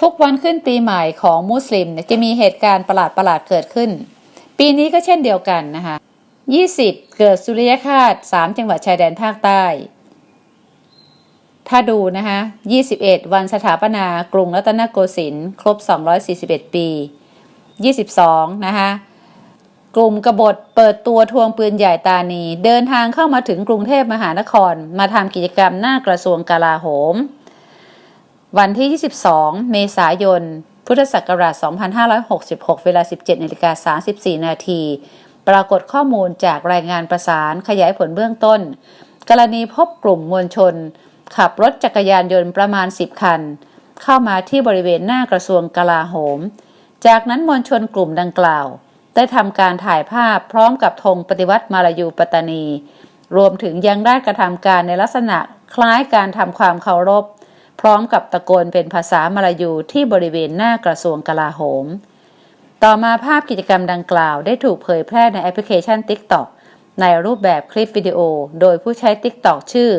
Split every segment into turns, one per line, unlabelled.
ทุกวันขึ้นปีใหม่ของมุสลิมจะมีเหตุการณ์ประหลาดประหลาดๆเกิดขึ้น ปีนี้ก็เช่นเดียวกันนะคะ 20 เกิดสุริยคาส3จังหวัดชายแดนภาคใต้ ถ้าดูนะคะ21 วันสถาปนากรุงรัตนโกสินทร์ครบ 241 ปี 22 นะคะกลุ่มกบฏเปิดตัวทวงปืนใหญ่ตานี เดินทางเข้ามาถึงกรุงเทพมหานคร มาทำกิจกรรมหน้ากระทรวงกลาโหม วันที่ 22 เมษายน พุทธศักราช 2566 เวลา 17นาฬิกา34 นาที ปรากฏข้อมูลจากรายงานประสานขยายผลเบื้องต้น กรณีพบกลุ่มมวลชน ขับรถจักรยานยนต์ประมาณ 10 คัน เข้ามาที่บริเวณหน้ากระทรวงกลาโหม จากนั้นมวลชนกลุ่มดังกล่าว ได้ทำการถ่ายภาพพร้อมกับธงปฏิวัติมาลายูปัตตานี รวมถึงยังได้กระทำการในลักษณะคล้ายการทำความเคารพ พร้อมกับตะโกนเป็นภาษามลายูที่บริเวณหน้ากระทรวงกลาโหม ต่อมาภาพกิจกรรมดังกล่าวได้ถูกเผยแพร่ในแอปพลิเคชัน TikTok ในรูปแบบคลิปวิดีโอ โดยผู้ใช้ TikTok ชื่อ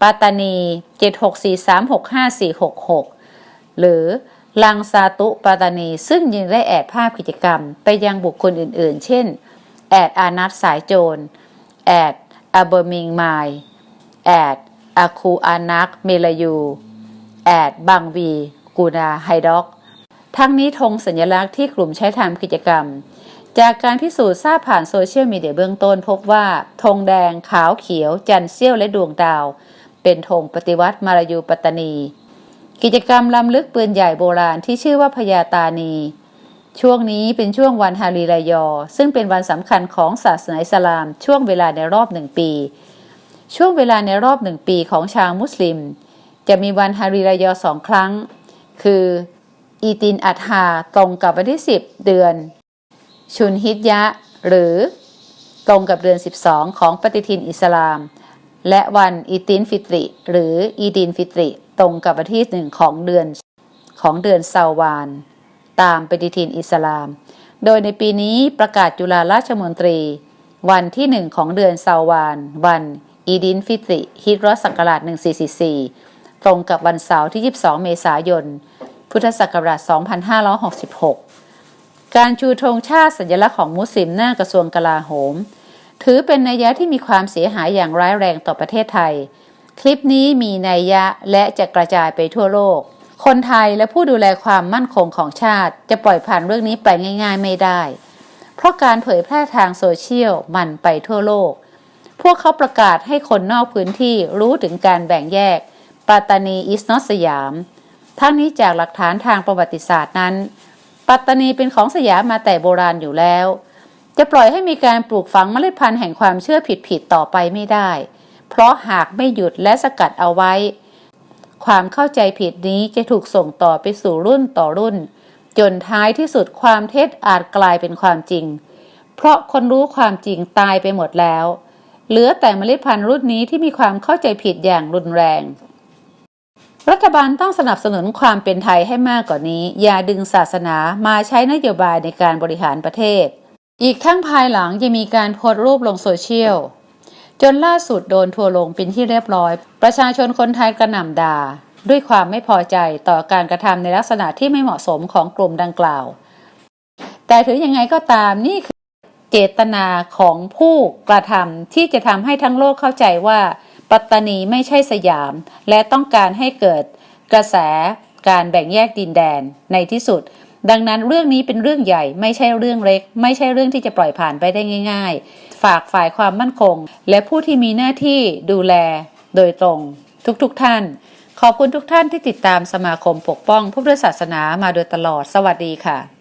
ปัตตานี 764365466หรือลังซาตุปัตตานี ซึ่งยังได้แอดภาพกิจกรรม ไปยังบุคคลอื่นๆ เช่น แอดอานัทสายโจร แอดอเบอร์มิงไมล์แอดอาคูอานักเมลายู แอดบังวี กูนาไฮด็อก ทั้งนี้ธงสัญลักษณ์ที่กลุ่มใช้ทำกิจกรรม จากการพิสูจน์ทราบผ่านโซเชียลมีเดียเบื้องต้นพบว่าธงแดง ขาวเขียว จันเสี้ยวและดวงดาว เป็นธงปฏิวัติมาลายูปัตตานี กิจกรรมล้ำลึกปืนใหญ่โบราณที่ชื่อว่าพญาตานี ช่วงนี้เป็นช่วงวันฮารีรายอ ซึ่งเป็นวันสำคัญของศาสนาอิสลาม ช่วงเวลาในรอบหนึ่งปี ช่วงเวลาในรอบหนึ่งปีของชาวมุสลิม จะมีวันฮารีรายอสองครั้ง คืออีตินอัฏฮาตรงกับวันที่ 10 เดือน ชุนฮิจยะ หรือตรงกับเดือน 12 ของปฏิทินอิสลาม และวันอีตินฟิตริ หรืออีดินฟิตริ ตรงกับวันที่หนึ่งของเดือนของเดือนซาวาน ตามปฏิทินอิสลาม โดยในปีนี้ประกาศจุฬาราชมนตรี วันที่หนึ่งของเดือนซาวาน วันอีดินฟิตริฮิจรัสศักราช1444 ตรงกับวันเสาร์ที่ 22 เมษายน พุทธศักราช 2566 การชูธงชาติสัญลักษณ์ของมุสลิมหน้ากระทรวงกลาโหม ถือเป็นนัยยะที่มีความเสียหายอย่างร้ายแรงต่อประเทศไทย คลิปนี้มีนัยยะและจะกระจายไปทั่วโลก คนไทยและผู้ดูแลความมั่นคงของชาติ จะปล่อยผ่านเรื่องนี้ไปง่าย ๆ ไม่ได้ เพราะการเผยแพร่ทางโซเชียลมันไปทั่วโลก พวกเขาประกาศให้คนนอกพื้นที่รู้ถึงการแบ่งแยก ปัตตานีอิสนอสยาม ทั้งนี้จากหลักฐานทางประวัติศาสตร์นั้น ปัตตานีเป็นของสยามมาแต่โบราณอยู่แล้ว จะปล่อยให้มีการปลูกฝังเมล็ดพันธุ์แห่งความเชื่อผิดๆต่อไปไม่ได้ เพราะหากไม่หยุดและสกัดเอาไว้ ความเข้าใจผิดนี้จะถูกส่งต่อไปสู่รุ่นต่อรุ่น จนท้ายที่สุดความเท็จอาจกลายเป็นความจริง เพราะคนรู้ความจริงตายไปหมดแล้ว เหลือแต่เมล็ดพันธุ์รุ่นนี้ที่มีความเข้าใจผิดอย่างรุนแรง รัฐบาลต้องสนับสนุนความเป็นไทยให้มากกว่านี้ อย่าดึงศาสนามาใช้นโยบายในการบริหารประเทศ อีกทั้งภายหลังยังมีการโพสต์รูปลงโซเชียลจนล่าสุดโดนทัวร์ลงเป็นที่เรียบร้อย ประชาชนคนไทยกระหน่ำด่าด้วยความไม่พอใจต่อการกระทำในลักษณะที่ไม่เหมาะสมของกลุ่มดังกล่าว แต่ถึงยังไงก็ตามนี่คือเจตนาของผู้กระทำที่จะทำให้ทั้งโลกเข้าใจว่า ปัตตานีไม่ใช่สยาม และต้องการให้เกิดกระแสการแบ่งแยกดินแดนในที่สุด ดังนั้นเรื่องนี้เป็นเรื่องใหญ่ไม่ใช่เรื่องเล็ก ไม่ใช่เรื่องที่จะปล่อยผ่านไปได้ง่าย ๆ ฝากฝ่ายความมั่นคง และผู้ที่มีหน้าที่ดูแลโดยตรง ทุกๆทท่าน ขอบคุณทุกท่านที่ติดตามสมาคมปกป้องพุทธศาสนามาโดยตลอดสวัสดีค่ะ